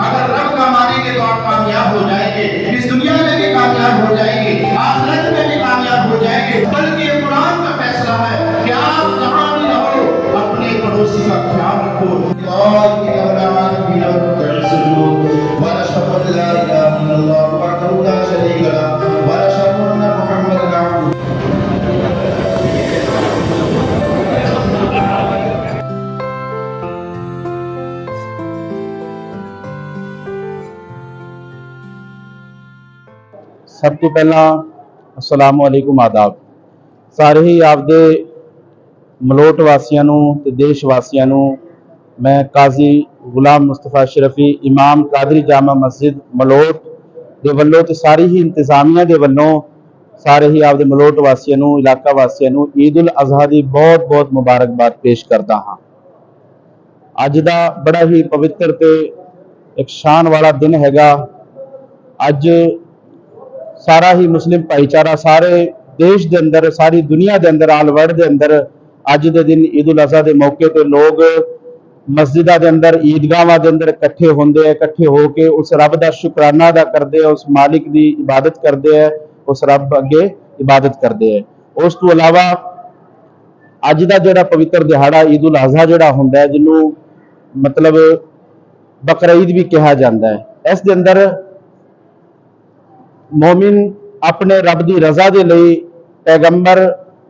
अगर रब का मानेंगे तो आप कामयाब हो जाएंगे इस दुनिया में भी कामयाब हो जाएंगे ਸਭ ਤੋਂ ਪਹਿਲਾਂ ਅਸਲਾਮ ਵਾਲੇਕੁਮ ਆਦਾਬ। ਸਾਰੇ ਹੀ ਆਪਦੇ ਮਲੋਟ ਵਾਸੀਆਂ ਨੂੰ ਤੇ ਦੇਸ਼ ਵਾਸੀਆਂ ਨੂੰ ਮੈਂ ਕਾਜ਼ੀ ਗੁਲਾਮ ਮੁਸਤਫਾ ਸ਼ਰਫੀ, ਇਮਾਮ ਕਾਦਰੀ ਜਾਮਾ ਮਸਜਿਦ ਮਲੋਟ ਦੇ ਵੱਲੋਂ ਤੇ ਸਾਰੀ ਹੀ ਇੰਤਜ਼ਾਮੀਆਂ ਦੇ ਵੱਲੋਂ ਸਾਰੇ ਹੀ ਆਪਦੇ ਮਲੋਟ ਵਾਸੀਆਂ ਨੂੰ, ਇਲਾਕਾ ਵਾਸੀਆਂ ਨੂੰ ਈਦ ਉਲ ਅਜ਼ਹਾ ਦੀ ਬਹੁਤ ਬਹੁਤ ਮੁਬਾਰਕਬਾਦ ਪੇਸ਼ ਕਰਦਾ ਹਾਂ। ਅੱਜ ਦਾ ਬੜਾ ਹੀ ਪਵਿੱਤਰ ਤੇ ਇੱਕ ਸ਼ਾਨ ਵਾਲਾ ਦਿਨ ਹੈਗਾ। ਅੱਜ ਸਾਰਾ ਹੀ ਮੁਸਲਿਮ ਭਾਈਚਾਰਾ ਸਾਰੇ ਦੇਸ਼ ਦੇ ਅੰਦਰ, ਸਾਰੀ ਦੁਨੀਆ ਦੇ ਅੰਦਰ, ਆਲ ਵਰਲਡ ਦੇ ਅੰਦਰ ਅੱਜ ਦੇ ਦਿਨ ਈਦ ਉਲ ਅਜ਼ਹਾ ਦੇ ਮੌਕੇ ਤੇ ਲੋਕ ਮਸਜਿਦਾਂ ਦੇ ਅੰਦਰ, ਈਦਗਾਹਾਂ ਦੇ ਅੰਦਰ ਇਕੱਠੇ ਹੁੰਦੇ ਆ, ਇਕੱਠੇ ਹੋ ਕੇ ਉਸ ਰੱਬ ਦਾ ਸ਼ੁਕਰਾਨਾ ਅਦਾ ਕਰਦੇ ਆ, ਉਸ ਮਾਲਿਕ ਦੀ ਇਬਾਦਤ ਕਰਦੇ ਆ, ਉਸ ਰੱਬ ਅੱਗੇ ਇਬਾਦਤ ਕਰਦੇ ਆ। ਉਸ ਤੋਂ ਇਲਾਵਾ ਅੱਜ ਦਾ ਜਿਹੜਾ ਪਵਿੱਤਰ ਦਿਹਾੜਾ ਈਦ ਉਲ ਅਜ਼ਹਾ ਜਿਹੜਾ ਹੁੰਦਾ ਹੈ, ਜਿਹਨੂੰ ਮਤਲਬ ਬਕਰਾ ਈਦ ਵੀ ਕਿਹਾ ਜਾਂਦਾ ਹੈ, ਇਸ ਦੇ ਅੰਦਰ ਮੂਮਿਨ ਆਪਣੇ ਰੱਬ ਦੀ ਰਜ਼ਾ ਦੇ ਲਈ ਪੈਗੰਬਰ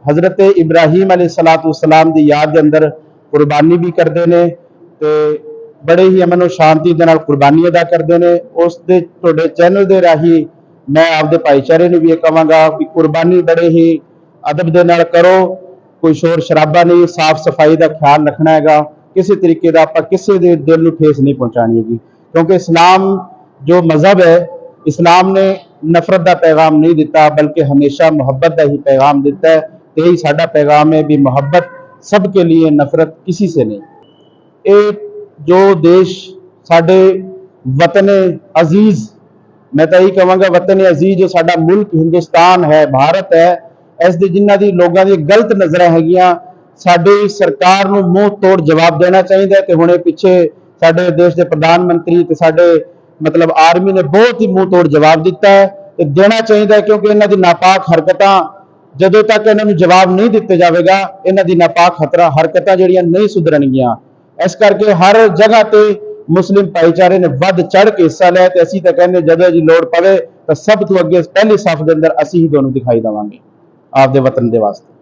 ਹਜ਼ਰਤ ਇਬਰਾਹੀਮ ਅਲੈਹਿਸਸਲਾਮ ਦੀ ਯਾਦ ਦੇ ਅੰਦਰ ਕੁਰਬਾਨੀ ਵੀ ਕਰਦੇ ਨੇ ਤੇ ਬੜੇ ਹੀ ਅਮਨ ਔਰ ਸ਼ਾਂਤੀ ਦੇ ਨਾਲ ਕੁਰਬਾਨੀ ਅਦਾ ਕਰਦੇ ਨੇ। ਉਸ ਦੇ ਤੁਹਾਡੇ ਚੈਨਲ ਦੇ ਰਾਹੀਂ ਮੈਂ ਆਪਦੇ ਭਾਈਚਾਰੇ ਨੂੰ ਵੀ ਇਹ ਕਹਾਂਗਾ ਕਿ ਕੁਰਬਾਨੀ ਬੜੇ ਹੀ ਅਦਬ ਦੇ ਨਾਲ ਕਰੋ। ਕੋਈ ਸ਼ੋਰ ਸ਼ਰਾਬਾ ਨਹੀਂ, ਸਾਫ਼ ਸਫ਼ਾਈ ਦਾ ਖਿਆਲ ਰੱਖਣਾ ਹੈਗਾ। ਕਿਸੇ ਤਰੀਕੇ ਦਾ ਆਪਾਂ ਕਿਸੇ ਦੇ ਦਿਲ ਨੂੰ ਠੇਸ ਨਹੀਂ ਪਹੁੰਚਾਣੀ ਹੈਗੀ। ਕਿਉਂਕਿ ਇਸਲਾਮ ਜੋ ਮਜ਼ਹਬ ਹੈ, ਇਸਲਾਮ ਨੇ ਨਫ਼ਰਤ ਦਾ ਪੈਗਾਮ ਨਹੀਂ ਦਿੱਤਾ, ਬਲਕਿ ਹਮੇਸ਼ਾ ਮੁਹੱਬਤ ਦਾ ਹੀ ਪੈਗਾਮ ਦਿੱਤਾ ਹੈ। ਤੇ ਇਹੀ ਸਾਡਾ ਪੈਗਾਮ ਹੈ ਵੀ ਮੁਹੱਬਤ ਸਭ ਕੇ ਲਈ ਨਫ਼ਰਤ ਕਿਸੇ ਸੇ ਨਹੀਂ। ਇਹ ਜੋ ਦੇਸ਼ ਸਾਡੇ ਵਤਨ ਅਜ਼ੀਜ਼, ਮੈਂ ਤਾਂ ਇਹੀ ਕਹਾਂਗਾ ਵਤਨ ਅਜ਼ੀਜ਼ ਜੋ ਸਾਡਾ ਮੁਲਕ ਹਿੰਦੁਸਤਾਨ ਹੈ, ਭਾਰਤ ਹੈ, ਇਸ ਦੇ ਜਿਨ੍ਹਾਂ ਦੀ ਲੋਕਾਂ ਦੀ ਗਲਤ ਨਜ਼ਰਾਂ ਹੈਗੀਆਂ, ਸਾਡੀ ਸਰਕਾਰ ਨੂੰ ਮੂੰਹ ਤੋੜ ਜਵਾਬ ਦੇਣਾ ਚਾਹੀਦਾ ਹੈ ਤੇ ਹੁਣੇ ਪਿੱਛੇ ਸਾਡੇ ਦੇਸ਼ ਦੇ ਪ੍ਰਧਾਨ ਮੰਤਰੀ ਤੇ ਸਾਡੇ ਮਤਲਬ ਆਰਮੀ ਨੇ ਬਹੁਤ ਹੀ ਮੂੰਹ ਤੋੜ ਜਵਾਬ ਦਿੱਤਾ ਹੈ ਤੇ ਦੇਣਾ ਚਾਹੀਦਾ ਹੈ ਕਿਉਂਕਿ ਇਹਨਾਂ ਦੀ ਨਾਪਾਕ ਹਰਕਤਾਂ ਜਦੋਂ ਤੱਕ ਇਹਨਾਂ ਨੂੰ ਜਵਾਬ ਨਹੀਂ ਦਿੱਤੇ ਜਾਵੇਗਾ, ਇਹਨਾਂ ਦੀ ਨਾਪਾਕ ਖਤਰਾ ਹਰਕਤਾਂ ਜਿਹੜੀਆਂ ਨਹੀਂ ਸੁਧਰਨਗੀਆਂ। ਇਸ ਕਰਕੇ ਹਰ ਜਗ੍ਹਾ ਤੇ ਮੁਸਲਿਮ ਭਾਈਚਾਰੇ ਨੇ ਵੱਧ ਚੜ ਕੇ ਹਿੱਸਾ ਲਿਆ ਤੇ ਅਸੀਂ ਤਾਂ ਕਹਿੰਦੇ ਜਦੋਂ ਜੀ ਲੋੜ ਪਵੇ ਤਾਂ ਸਭ ਤੋਂ ਅੱਗੇ, ਪਹਿਲੀ ਸਫ ਦੇ ਅੰਦਰ ਅਸੀਂ ਹੀ ਤੁਹਾਨੂੰ ਦਿਖਾਈ ਦੇਵਾਂਗੇ। ਆਪਦੇ ਵਤਨ ਦੇ ਵਾਸਤੇ।